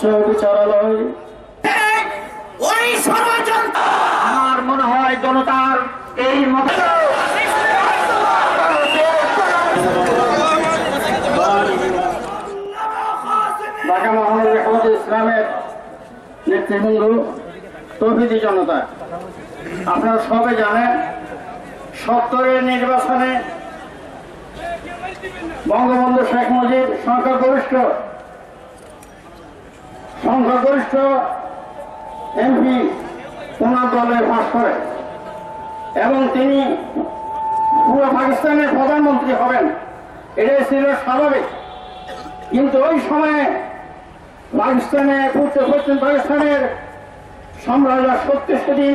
সর্বোচ্চ বিচারালয় ওই। আমার মনে হয় জনতার এই মত ঢাকা মহানগর হেফাজত ইসলামের নেতৃবৃন্দ প্রভৃতি জনতা আপনারা সবাই জানেন সত্তরের নির্বাচনে বঙ্গবন্ধু শেখ মুজিব সংখ্যাগরিষ্ঠ সংখ্যাগরিষ্ঠ এমপি ওনার দলে বাস করে এবং তিনি পুরো পাকিস্তানের প্রধানমন্ত্রী হবেন এটাই ছিল স্বাভাবিক কিন্তু ওই সময়ে পাকিস্তানে পূর্ব পশ্চিম পাকিস্তানের সম্রাটরা শক্তিশালী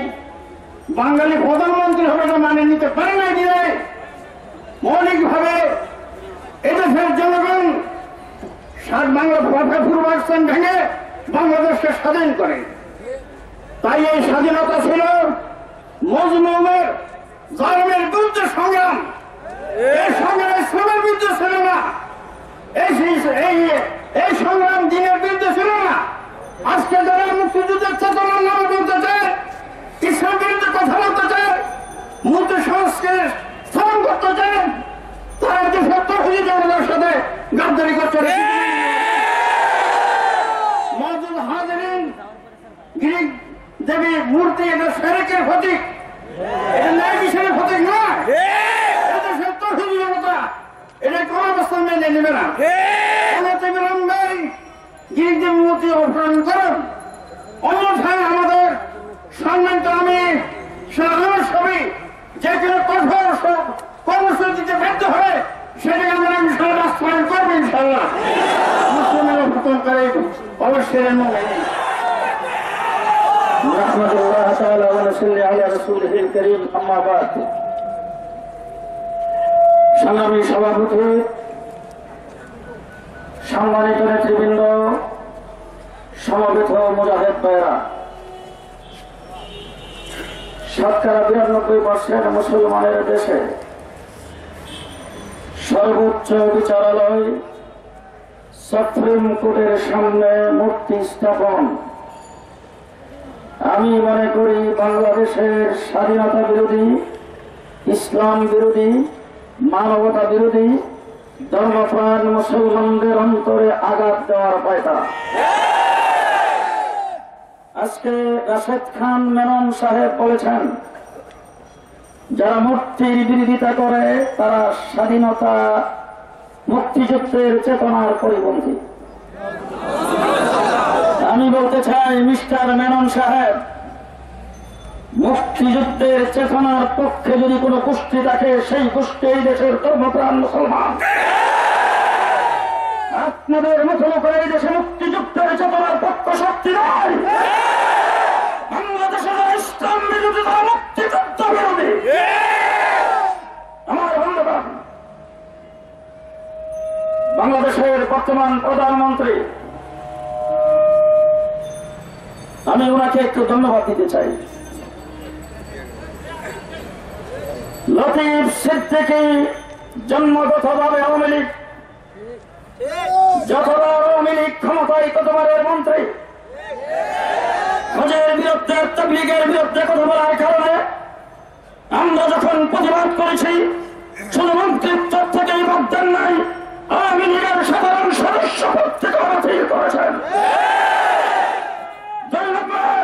বাঙালি প্রধানমন্ত্রী হবে এটা মানে নিতে পারে না দিয়ে মৌলিকভাবে এদেশের জনগণ সাত বাংলা পাকিস্তান ভেঙে বাংলাদেশকে স্বাধীন করে। তাই এই স্বাধীনতা ছিল মজলুমের জন্মের বিরুদ্ধে সংগ্রাম। এই সংগ্রাম ইসলামের বিরুদ্ধে ছিল না। এই সংগ্রাম দিনের বিরুদ্ধে ছিল না। আজকে যারা মুক্তিযুদ্ধের চেতনার নাম বলতে চায় ইসলাম বিরুদ্ধে কথা বলতে চায় মুক্তি সংস্কার স্থাপন করতে চায় তারা দেশের তহবিল জনতার সাথে গাদ্দারি করছে দেবী মূর্তি এটা সেরেকের প্রতীক এটা প্রতীক নয়। এটা এটা কোন অবস্থান মেনে নেবে না। মূর্তি অপসারণ করুন অন্যথায় আমাদের সম্মানিত আমি সাধারণ সবই যে কোনো কঠোর সব কর্মসূচিতে ব্যর্থ হবে সেটাকে আমরা ইনশাল্লাহ বাস্তবায়ন করব ইনশাল্লাহ মুসলিমের প্রথম করে অবশ্যই نحمد الله تعالى ونصلي على رسوله الكريم أما بعد সংগ্রামী সভাপতি সম্মানিত নেতৃবৃন্দ সমবেত মুজাহেদ ভাইরা শতকরা বিরানব্বই পার্সেন্ট মুসলমানের দেশে সর্বোচ্চ বিচারালয় সুপ্রিম কোর্টের সামনে মূর্তি স্থাপন আমি মনে করি বাংলাদেশের স্বাধীনতা বিরোধী, ইসলাম বিরোধী, মানবতা বিরোধী, ধর্মপ্রাণ মুসলমানদের অন্তরে আঘাত দেওয়ার পায়তা। আজকে রাশেদ খান মেনন সাহেব বলেছেন, যারা মূর্তির বিরোধিতা করে, তারা স্বাধীনতা, মুক্তিযুদ্ধের চেতনার পরিপন্থী। আমি বলতে চাই, মিস্টার মেনন সাহেব, মুক্তিযুদ্ধের চেতনার পক্ষে যদি কোনো গোষ্ঠী থাকে, সেই গোষ্ঠী এই দেশের ধর্মপ্রাণ মুসলমান। আপনাদের মতো করে এই দেশে মুক্তিযুদ্ধের চেতনার পক্ষ শক্তি নয়। বাংলাদেশে ইসলাম বিরোধী তারা মুক্তিযুদ্ধ বিরোধী, আমার বাংলাদেশের বর্তমান প্রধানমন্ত্রী আমি ওনাকে একটু ধন্যবাদ দিতে চাই। লতিফ সিদ্দিকি জন্মগতভাবে আওয়ামী লীগ। যতবার আওয়ামী লীগ ক্ষমতায় ততবারের মন্ত্রী? বিরুদ্ধে, তবলিগের বিরুদ্ধে কথা বলার কারণে আমরা যখন প্রতিবাদ করেছি, শুধু থেকেই বাদ নাই, আওয়ামী লীগের সাধারণ সদস্য পদ থেকে করেছেন দুই নম্বর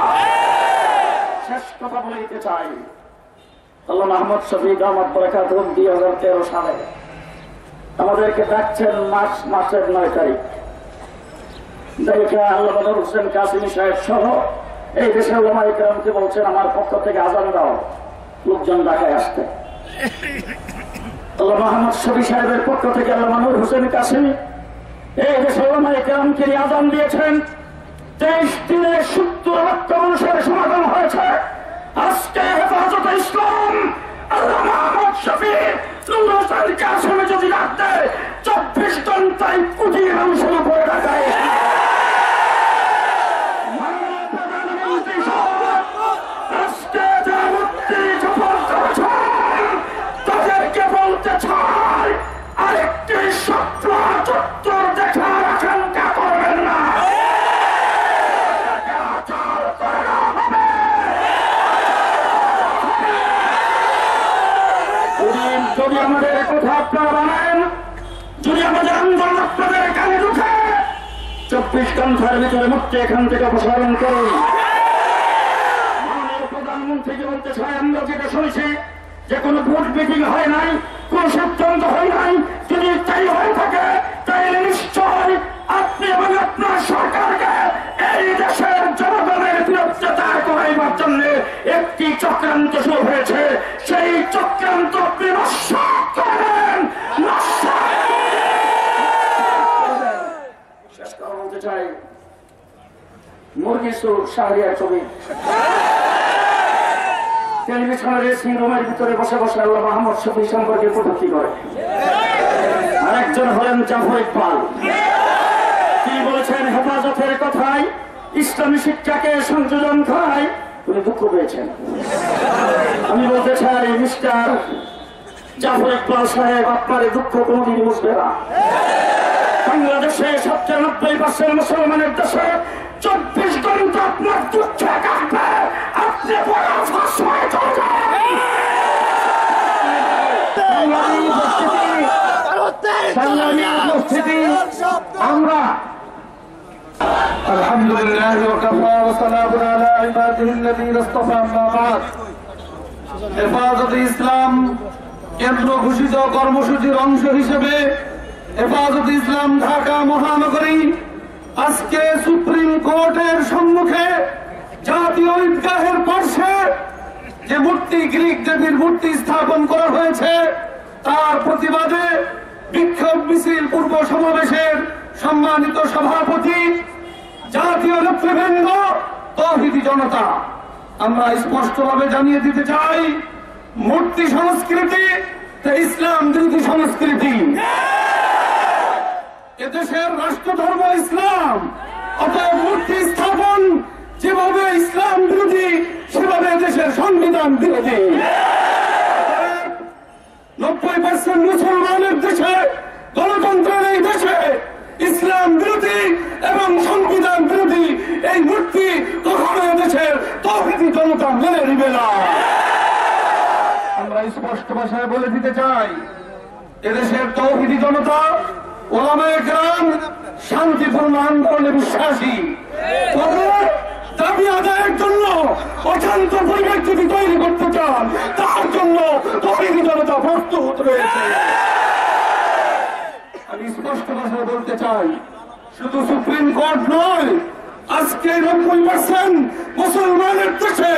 কথা চাই। আল্লাহ মাহমদ আহমদ দুই হাজার তেরো সালে। আমাদেরকে ডাকছেন মার্চ মাসের নয় তারিখ। দেখে আল্লাহ বদর হোসেন কাসিমি সাহেব সহ এই দেশের বলছেন, আমার পক্ষ থেকে আজান দাও, লোকজন ঢাকায় আসতে। আল্লাহ মোহাম্মদ শফি সাহেবের পক্ষ থেকে আল্লাহ মানুর হোসেন কাসিমি এই দেশের ওলামাইকরামকে আজান দিয়েছেন। তেইশ দিনে সত্তর লক্ষ মানুষের সমাগম হয়েছে। আজকে হেফাজত ইসলাম, আল্লাহ মোহাম্মদ শফি যদি চব্বিশ ঘন্টায় কোটি মানুষের উপরে রাখায় তাদেরকে বলতে চাই, আরেকটি স্বপ্ন চত্বর দেখার আকাঙ্ক্ষা করবেন না এটাকে অচল করে দেওয়া হবে। যদি- যদি আমাদের কথা আপনারা বানান যদি আমাদের আন্দোলন আপনাদের কানে ঢুকে চব্বিশ ভিতরে মুক্তি এখান থেকে অপসারণ করুন। তাই নিশ্চয় সরকারকে করাইবার জন্য একটি চক্রান্ত শুরু হয়েছে। সেই চক্রান্ত আপনি নস্বাত করেন নস্বাত শেষ কথা বলতে চাই মুরগি সুর টেলিভিশনের রুমের ভিতরে বসে বসে আল্লাহ শফি সম্পর্কে কটূক্তি করে। হলেন জাফর ইকবাল। তিনি বলেছেন, হেফাজতের কথায়, ইসলামী শিক্ষাকে সংযোজন করায় উনি দুঃখ পেয়েছেন। আমি বলতে চাই, মিস্টার জাফর ইকবাল সাহেব, আপনার দুঃখ কোনোদিন বুঝবে না। বাংলাদেশে সবচেয়ে নব্বই পার্সেন্ট মুসলমানের দেশে আপনার দুঃখে কাটবে আপনি বড় ফাঁস হয়ে চলে যাবেন। সংগ্রামী উপস্থিতি, সংগ্রামী উপস্থিতি, আমরা الحمد لله وكفى وسلام على عباده الذين اصطفى اما بعد হেফাজতে ইসলাম কেন্দ্র ঘোষিত কর্মসূচির অংশ হিসেবে হেফাজতে ইসলাম ঢাকা মহানগরী আজকে সুপ্রিম কোর্টের সম্মুখে জাতীয় ঈদগাহের পার্শ্বে যে মূর্তি, গ্রিক দেবীর মূর্তি স্থাপন করা হয়েছে, তার প্রতিবাদে বিক্ষোভ মিছিল পূর্ব সমাবেশের সম্মানিত সভাপতি, জাতীয় নেতৃবৃন্দ, তৌহিদি জনতা। আমরা স্পষ্টভাবে জানিয়ে দিতে চাই, মূর্তি সংস্কৃতি ইসলাম বিরোধী সংস্কৃতি। এদেশের রাষ্ট্র ধর্ম ইসলাম। অতএব মূর্তি স্থাপন যেভাবে ইসলাম বিরোধী, সেভাবে দেশের সংবিধান বিরোধী। নব্বই পার্সেন্ট মুসলমানের দেশে, গণতন্ত্রের এই দেশে ইসলাম বিরোধী এবং সংবিধান বিরোধী এই মূর্তি কখনো দেশের তৌহিদি জনতা মেনে নিবে না। আমরা স্পষ্ট ভাষায় বলে দিতে চাই এদেশের তৌহিদি জনতা ওলামায়ে গ্রাম শান্তিপূর্ণ আন্দোলনে বিশ্বাসী। দাবি আদায়ের জন্য অশান্ত পরিবেশ যদি তৈরি করতে চান, তার জন্য তৈরি জনতা প্রস্তুত রয়েছে। আমি স্পষ্ট ভাষায় বলতে চাই, শুধু সুপ্রিম কোর্ট নয় আজকে নব্বই পার্সেন্ট মুসলমানের দেশে,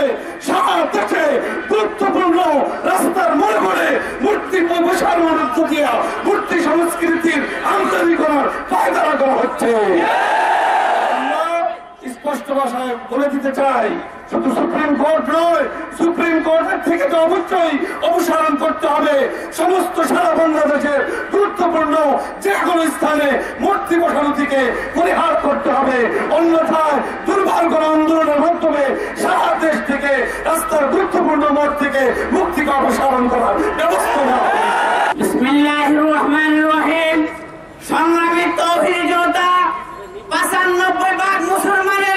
সারা দেশে গুরুত্বপূর্ণ রাস্তার মনে করে মূর্তি বসার মধ্যে দিয়া মূর্তি সংস্কৃতির আন্তরিকতার পায়দারা করা হচ্ছে। স্পষ্ট ভাষায় বলে দিতে চাই, শুধু সুপ্রিম কোর্ট নয়, সুপ্রিম কোর্টের থেকে তো অবশ্যই অপসারণ করতে হবে। সমস্ত সারা বাংলাদেশের গুরুত্বপূর্ণ যে কোনো স্থানে মূর্তি বসানো থেকে পরিহার করতে হবে। অন্যথায় দুর্ভাগ্য আন্দোলনের মাধ্যমে সারা দেশ থেকে রাস্তার গুরুত্বপূর্ণ মোড় থেকে মুক্তিকে অপসারণ করার ব্যবস্থা নেওয়া সংগ্রামী তৌহিদ জনতা, পঁচানব্বই ভাগ মুসলমানের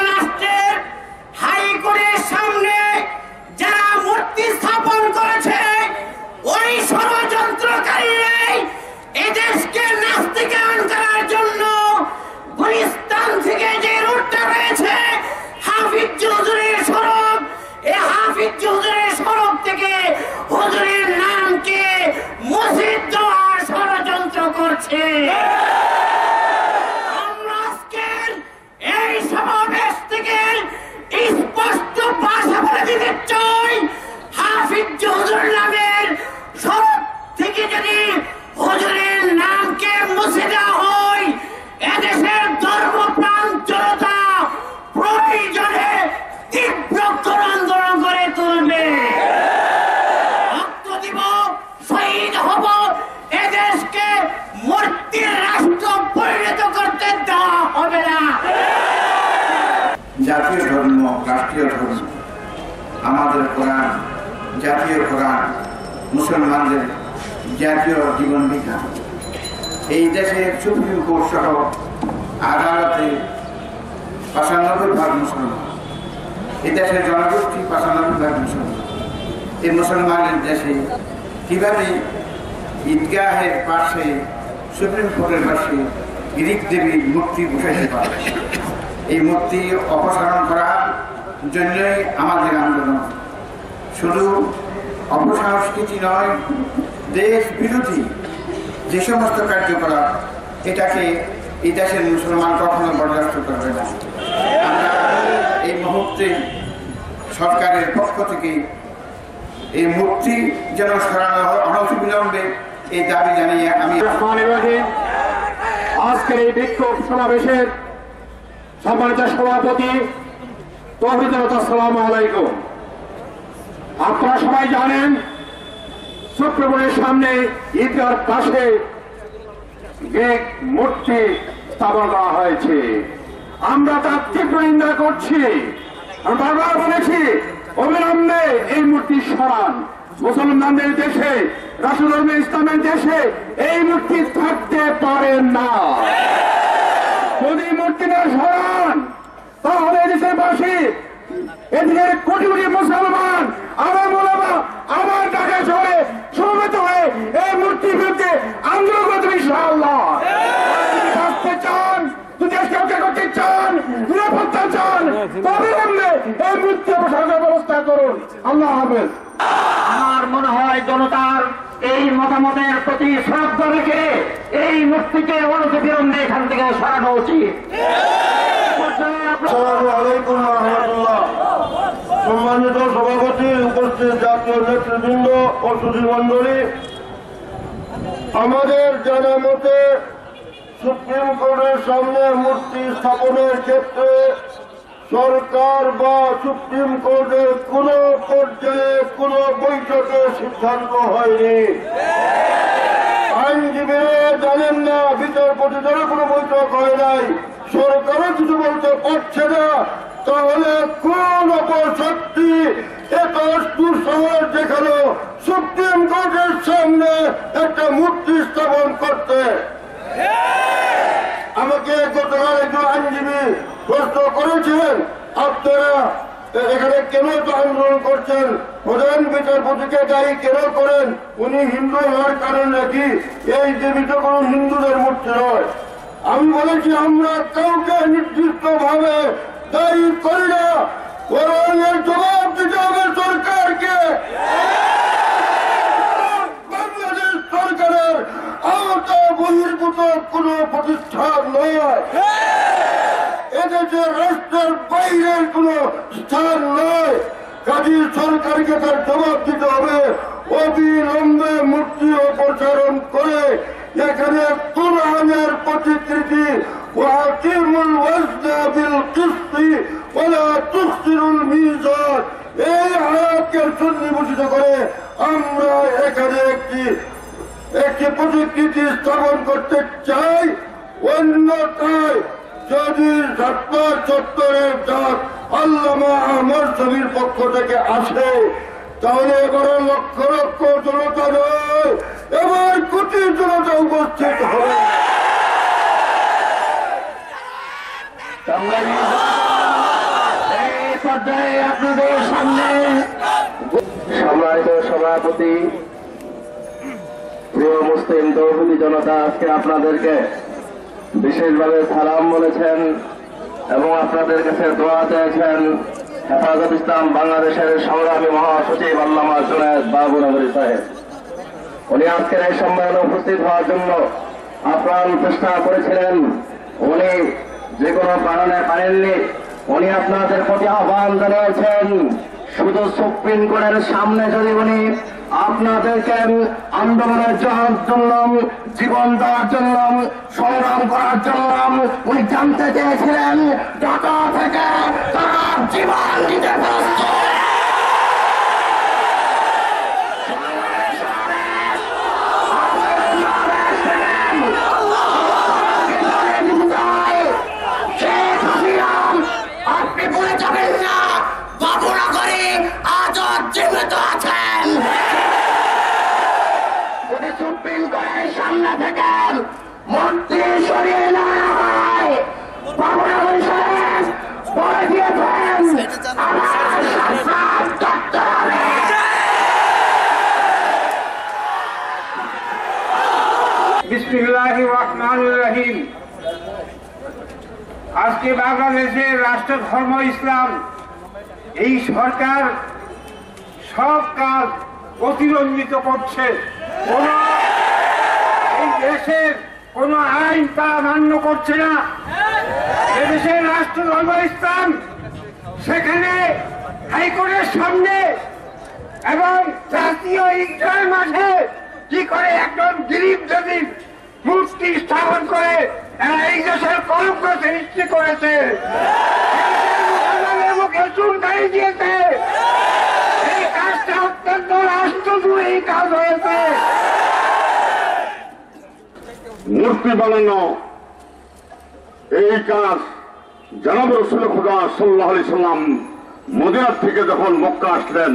হাইকোর্টের সামনে যারা মূর্তি স্থাপন করেছে, ওই এদেশকে নাস্তিকায়ন করার জন্য গুলিস্তান থেকে যে রুটটা রয়েছে, হাফিজ চৌধুরীর সড়ক এই হাফিজ চৌধুরীর সড়ক থেকে হুজুরের নামকে মসজিদ দেওয়ার ষড়যন্ত্র করছে। জাতীয় কোরআন মুসলমানদের জাতীয় জীবন বিধান। এই দেশে সুপ্রিম কোর্ট সহ আদালতে পঁচানব্বই ভাগ মুসলমান। এই দেশের জনগোষ্ঠী পঁচানব্বই ভাগ মুসলমান। এই মুসলমানের দেশে কীভাবে ঈদগাহের পাশে, সুপ্রিম কোর্টের পাশে গ্রিক দেবীর মূর্তি বসাইতে পারে? এই মূর্তি অপসারণ করার জন্যই আমাদের আন্দোলন। শুধু অপসংস্কৃতি নয়, দেশ বিরোধী যে সমস্ত কার্যকলাপ, এটাকে এই দেশের মুসলমান কখনো বরদাস্ত করবে না। আমরা এই মুহূর্তে সরকারের পক্ষ থেকে এই মূর্তি যেন সরানো অনতিবিলম্বে, এই দাবি জানিয়ে আমি আজকের এই বিক্ষোভ সমাবেশের সম্মানিত সভাপতি তহিদুল সালাম আলাইকুম। আপনারা সবাই জানেন সুপ্রিমের সামনে ঈদগার পাশে মূর্তি স্থাপন করা হয়েছে। আমরা তার তীব্র নিন্দা করছি। বারবার বলেছি, অবিলম্বে এই মূর্তি সরান। মুসলমানদের দেশে রাসুল ইসলামের দেশে এই মূর্তি থাকতে পারে না। যদি মূর্তি না সরান এদিকে কোটি কোটি মুসলমান আমার মোলামা আমার টাকা সরে সমবেত হয়ে এই মূর্তির বিরুদ্ধে আন্দোলন করতে ইনশাআল্লাহ। বাঁচতে চান যদি রক্ষা করতে চান নিরাপত্তা চান তবে এই মূর্তি অপসারণের ব্যবস্থা করুন। আল্লাহ হাফেজ। আমার মনে হয় জনতার এই মতামতের প্রতি শ্রদ্ধা রেখে এই মূর্তিকে এখান থেকে সরানো উচিত। আসসালামু আলাইকুম রহমতুল্লাহ। সম্মানিত সভাপতি, উপস্থিত জাতীয় নেতৃবৃন্দ ও সুধীমণ্ডলী আমাদের জানা মতে সুপ্রিম কোর্টের সামনে মূর্তি স্থাপনের ক্ষেত্রে সরকার বা সুপ্রিম কোর্টের কোন পর্যায়ে কোন বৈঠকে সিদ্ধান্ত হয়নি। আইনজীবীরা জানেন না বিচারপতিদেরও কোনো বৈঠক হয় নাই। সরকারও কিছু বলতে পারছে না। তাহলে কোন অপশক্তি এত দুঃসাহস দেখাল সুপ্রিম কোর্টের সামনে একটা মূর্তি স্থাপন করতে। আমাকে গতকাল একজন আইনজীবী প্রশ্ন করেছিলেন, আপনারা এখানে কেন তো আন্দোলন করছেন? প্রধান বিচারপতিকে দায়ী কেন করেন? উনি হিন্দু হওয়ার কারণ নাকি? এই দেবী তো কোনো হিন্দুদের মূর্তি নয়। আমি বলেছি, আমরা কাউকে নির্দিষ্ট ভাবে দায়ী করি না। বরং এর জবাব দিতে হবে সরকারকে। বাংলাদেশ সরকারের আওতা বহির্ভূত কোন প্রতিষ্ঠান নয়। এদেশে রাষ্ট্রের বাইরের কোন স্থান নয়। কাজী সরকারকে তার জবাব দিতে হবে। অবিলম্বে মূর্তি অপসারণ করে এখানে কোরআনের প্রতিকৃতি وأقيم الوزن بالقسط ولا تخسروا الميزان এই আয়াতকে সন্নিবেশিত করে আমরা এখানে একটি একটি প্রতিকৃতি স্থাপন করতে চাই অন্যথায় যদি ঢাকা চত্বরের ডাক আল্লামা আমার ছবির পক্ষ থেকে আসে তাহলে এবারে লক্ষ লক্ষ জনতা নয় এবার কোটি জনতা উপস্থিত হবে এই সম্মানিত সভাপতি, প্রিয় মুসলিম তৌহিদি জনতা, আজকে আপনাদেরকে বিশেষভাবে সালাম বলেছেন এবং আপনাদের কাছে দোয়া চেয়েছেন। হেফাজত ইসলাম বাংলাদেশের সংগ্রামী মহাসচিব আল্লামা জুনায়দ বাবু নগরী সাহেব। উনি আজকের এই সম্মেলনে উপস্থিত হওয়ার জন্য আপ্রাণ চেষ্টা করেছিলেন। উনি যে কোনো কারণে পারেননি, উনি আপনাদের প্রতি আহ্বান জানিয়েছেন। শুধু সুপ্রিম কোর্টের সামনে যদি উনি আপনাদেরকে আন্দোলনের জন্য জীবন দেওয়ার জন্য, সংগ্রাম করার জন্য, উনি জানতে চেয়েছিলেন, ঢাকা থেকে তারা জীবন দিতে প্রস্তুত জীবিত আছেন। যদি সুপ্রিম কোর্টের সামনে থেকে মন্ত্রী সরিয়ে নেওয়া আজকে বাংলাদেশের রাষ্ট্র ধর্ম ইসলাম এই সরকার সব কাজ অতিরঞ্জিত করছে। এই দেশের কোন আইন তা মান্য করছে না। এদেশের রাষ্ট্র ধর্ম ইসলাম সেখানে হাইকোর্টের সামনে এবং জাতীয় ঈদগাহ মাঠে কি করে একজন গরিব যদি মূর্তি স্থাপন করে এই দেশের কলঙ্ক সৃষ্টি করেছে। মুখে চুন দিয়েছে। মূর্তি বানানো, এই কাজ জানাব রসুল খুদা সাল্লাহ সাল্লাম মদিনার থেকে যখন মক্কা আসলেন,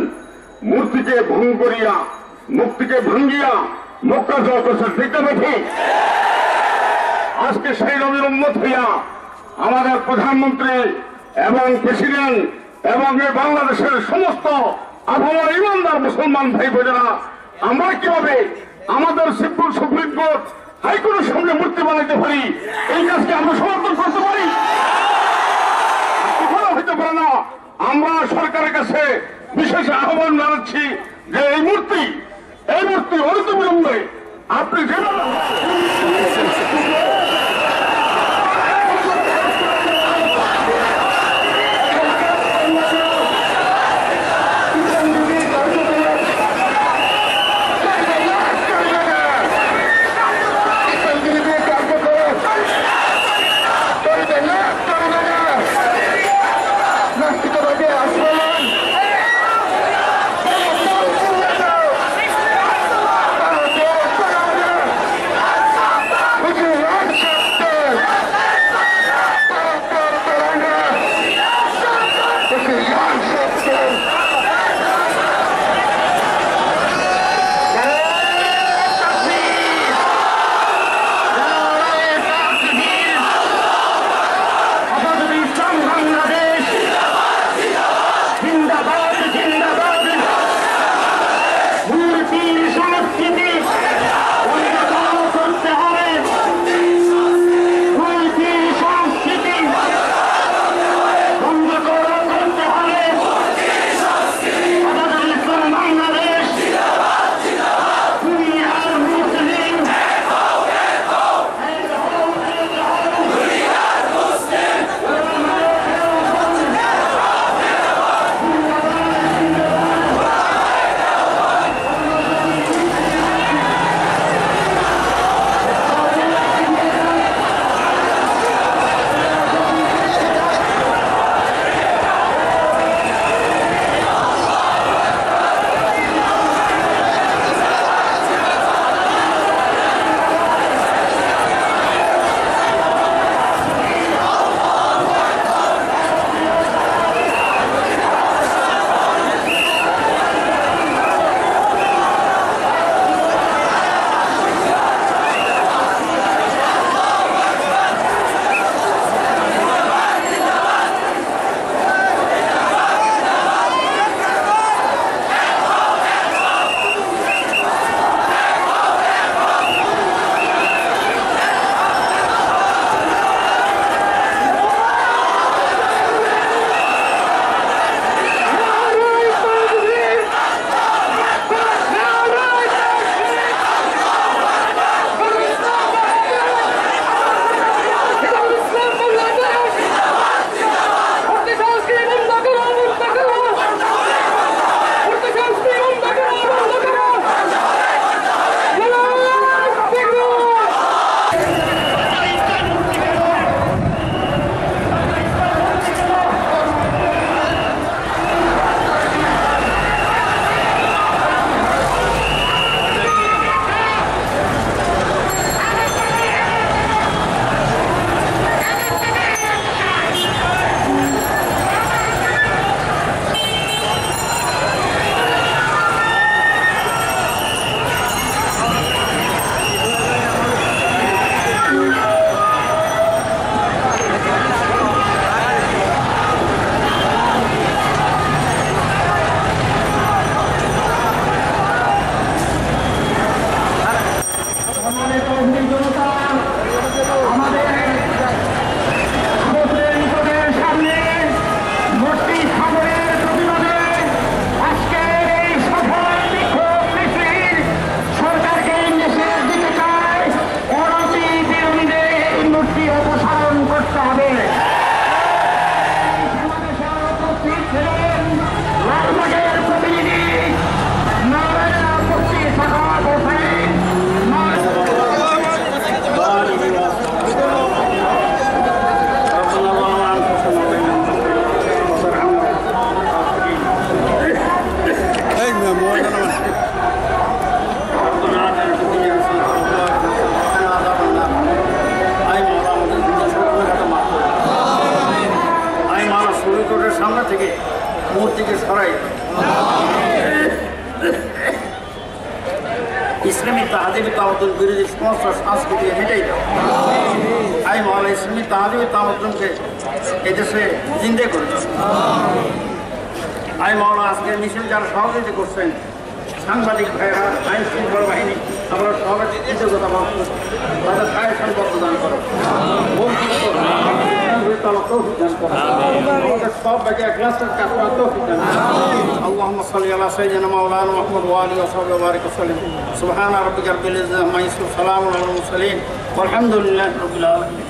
মূর্তিকে ভঙ্গ করিয়া মুক্তিকে ভাঙ্গিয়া মক্কা জয় করছেন ঠিক না ঠিক আজকে সেই নবীর উন্মত হইয়া আমাদের প্রধানমন্ত্রী এবং প্রেসিডেন্ট এবং বাংলাদেশের সমস্ত আবহাওয়ার ইমানদার মুসলমান ভাই বোনেরা, আমরা কীভাবে আমাদের সিম্পল সুপ্রিম কোর্ট হাইকোর্টের সামনে মূর্তি বানাইতে পারি? এই কাজকে আমরা সমর্থন করতে পারি? হইতে পারে না। আমরা সরকারের কাছে বিশেষ আহ্বান জানাচ্ছি যে এই মূর্তি এই মূর্তি অনিত বিলম্বে আপনি যেভাবে মূর্তিকে সরাই। ইসলামী তাহাজিবি তামাদুল বিরোধী সমস্ত সংস্কৃতিকে মেটাই দাও। আমি মহান ইসলামী তাহাজিবি তামাদুলকে এদেশে জিন্দে করে আমি মহানা আজকের মিছিল যারা সহযোগিতা করছেন, সাংবাদিক ভাইরা আইন শৃঙ্খলা বাহিনী আমরা সবাই কৃতজ্ঞতা ভাব করছি। তাদের সায় সম্পদ দান করো বন্ধুত্ব তালা তৌফিক দান করো। আমাদের সব ব্যাগে ক্লাসের কাজ করার তৌফিক দান করো। اللهم صل على سيدنا مولانا محمد وآله وصحبه وبارك وسلم سبحان ربك رب العزة عما يصفون سلام على المرسلين والحمد لله رب العالمين